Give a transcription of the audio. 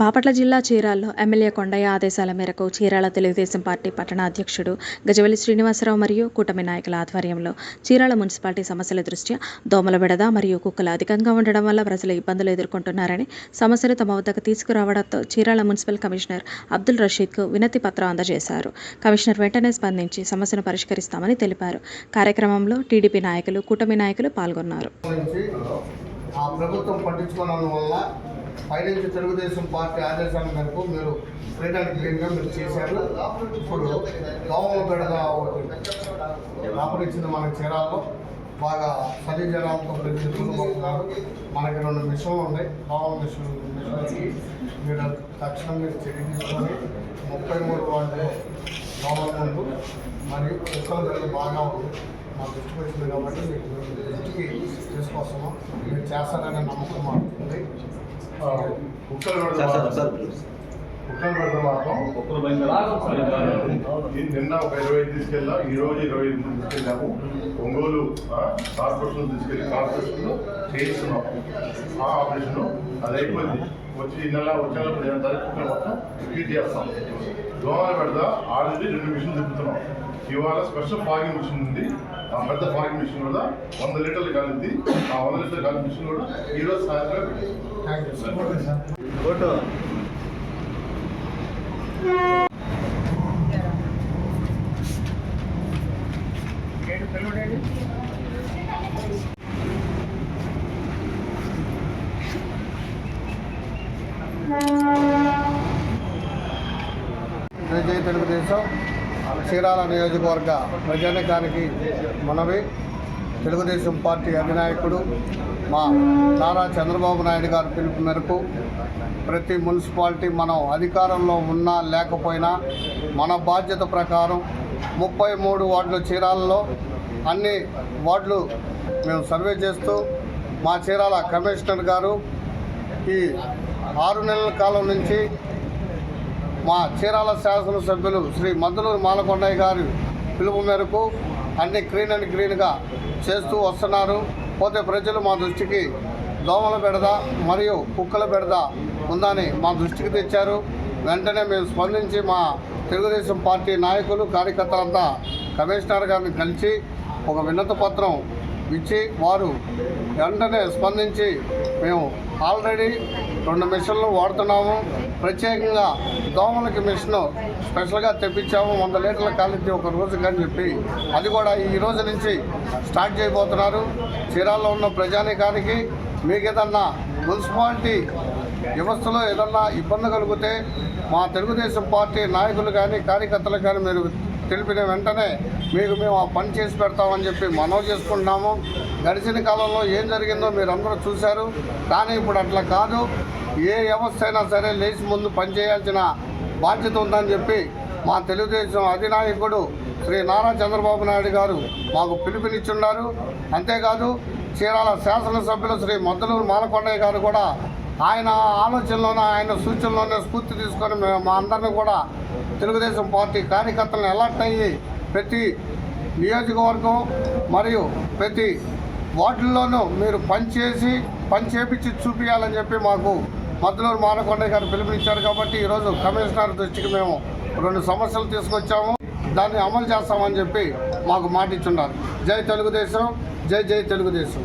బాపట్ల జిల్లా చీరాల్లో ఎమ్మెల్యే కొండయ్య ఆదేశాల మేరకు చీరాల తెలుగుదేశం పార్టీ పట్టణ అధ్యక్షుడు గజవెల్లి శ్రీనివాసరావు మరియు కూటమి నాయకుల ఆధ్వర్యంలో చీరాల మున్సిపాలిటీ సమస్యల దృష్ట్యా దోమల బెడద మరియు కుక్కలు అధికంగా ఉండడం వల్ల ప్రజలు ఇబ్బందులు ఎదుర్కొంటున్నారని సమస్యలు తమ వద్దకు తీసుకురావడంతో చీరాల మున్సిపల్ కమిషనర్ అబ్దుల్ రషీద్కు వినతి పత్రం అందజేశారు. కమిషనర్ వెంటనే స్పందించి సమస్యను పరిష్కరిస్తామని తెలిపారు. కార్యక్రమంలో టీడీపీ నాయకులు కూటమి నాయకులు పాల్గొన్నారు. ప్రభుత్వం పట్టించుకోవడం వల్ల పైనుంచి తెలుగుదేశం పార్టీ ఆదేశాల మేరకు మీరు ఫ్రీడమ్ క్లీన్గా మీరు చేశారు. ఇప్పుడు దోమల బెడద ఒకటి మన చీరాల్లో బాగా చలి జనాలతో ప్రజలు మనకి రెండు మిషన్లు ఉన్నాయి దోమల మిషన్ మిషన్కి మీరు తక్షణం మీరు చర్య తీసుకొని ముప్పై మూడు వాళ్ళు దోమల ముందు మరియు కుక్కల బెడద బాగా ఉంది. మా దృష్టికి వచ్చింది కాబట్టి మీకు మేము దృష్టికి తీసుకొస్తున్నాం. మీరు చేస్తారనే నమ్మకం మాకు ఉంది. కుక్కలు పెడతాం కుక్కలు మాత్రం నిన్న ఒక ఇరవై ఐదు తీసుకెళ్ళా ఈ రోజు ఇరవై ఐదు తీసుకెళ్ళాము ఒంగోలు కార్పొరేషన్ తీసుకెళ్ళి కార్పొరేషన్ చేయిస్తున్నాం ఆ ఆపరేషన్ అది అయిపోయింది వచ్చి ఈ నెల వచ్చే నెల పదిహేను తారీఖు మొత్తం ట్రీట్ చేస్తాం దోమలు పెడతా ఆల్రెడీ రెండు మిషన్ తిప్పుతున్నాం ఇవాళ స్పెషల్ ఫాగింగ్ మిషన్ ఉంది. ఆ పెద్ద ఫాగింగ్ మిషన్ కూడా వంద లీటర్లు కలిగింది ఆ వంద లీటర్లు కలిపి మిషన్ కూడా ఈ రోజు సాయంత్రం ఫోటో జై జై తెలుగుదేశం. చీరాల నియోజకవర్గ ప్రజానికానికి మనవి. తెలుగుదేశం పార్టీ అధినాయకుడు మా నారా చంద్రబాబు నాయుడు గారి పిలుపు మేరకు ప్రతి మున్సిపాలిటీ మనం అధికారంలో ఉన్నా లేకపోయినా మన బాధ్యత ప్రకారం ముప్పై మూడు వార్డులు చీరాలలో అన్ని వార్డులు మేము సర్వే చేస్తూ మా చీరాల కమిషనర్ గారు ఈ ఆరు నెలల కాలం నుంచి మా చీరాల శాసనసభ్యులు శ్రీ మద్దులూరు మాలకొండయ్య గారి పిలుపు మేరకు అన్ని క్లీన్ అండ్ క్లీన్గా చేస్తూ వస్తున్నారు. పోతే ప్రజలు మా దృష్టికి దోమల బెడద మరియు కుక్కల బెడద ఉందని మా దృష్టికి తెచ్చారు. వెంటనే మేము స్పందించి మా తెలుగుదేశం పార్టీ నాయకులు కార్యకర్తలంతా కమిషనర్ గారిని కలిసి ఒక వినతి పత్రం ఇచ్చి వారు వెంటనే స్పందించి మేము ఆల్రెడీ రెండు మిషన్లు వాడుతున్నాము. ప్రత్యేకంగా దోమలకి మిషన్ స్పెషల్గా తెప్పించాము. వంద లీటర్ల కాలిద్ది ఒక రోజు అని చెప్పి అది కూడా ఈ రోజు నుంచి స్టార్ట్ చేయబోతున్నారు. చీరాల్లో ఉన్న ప్రజానికానికి మీకు ఏదన్నా మున్సిపాలిటీ వ్యవస్థలో ఏదన్నా ఇబ్బంది కలిగితే మా తెలుగుదేశం పార్టీ నాయకులు కానీ కార్యకర్తలు కానీ మీరు తెలిపిన వెంటనే మీకు మేము ఆ పని చేసి పెడతామని చెప్పి మనవి చేసుకుంటున్నాము. గడిచిన కాలంలో ఏం జరిగిందో మీరు అందరూ చూశారు. కానీ ఇప్పుడు అట్లా కాదు. ఏ వ్యవస్థ అయినా సరే లేచి ముందు పనిచేయాల్సిన బాధ్యత ఉందని చెప్పి మా తెలుగుదేశం అధినాయకుడు శ్రీ నారా చంద్రబాబు నాయుడు గారు మాకు పిలుపునిచ్చున్నారు. అంతేకాదు చీరాల శాసనసభ్యులు శ్రీ మొద్దలూరు మాలకొండయ్య గారు కూడా ఆయన ఆలోచనలోనే ఆయన సూచనలోనే స్ఫూర్తి తీసుకొని మేము మా అందరిని కూడా తెలుగుదేశం పార్టీ కార్యకర్తలను అలర్ట్ అయ్యి ప్రతి నియోజకవర్గం మరియు ప్రతి వార్డుల్లోనూ మీరు పనిచేసి పని చేపించి చూపించాలని చెప్పి మాకు మధ్యలో మానకొండయ్య గారు పిలుపునిచ్చారు కాబట్టి ఈరోజు కమిషనర్ దృష్టికి మేము రెండు సమస్యలు తీసుకొచ్చాము. దాన్ని అమలు చేస్తామని చెప్పి మాకు మాట ఇచ్చున్నారు జై తెలుగుదేశం జై జై తెలుగుదేశం.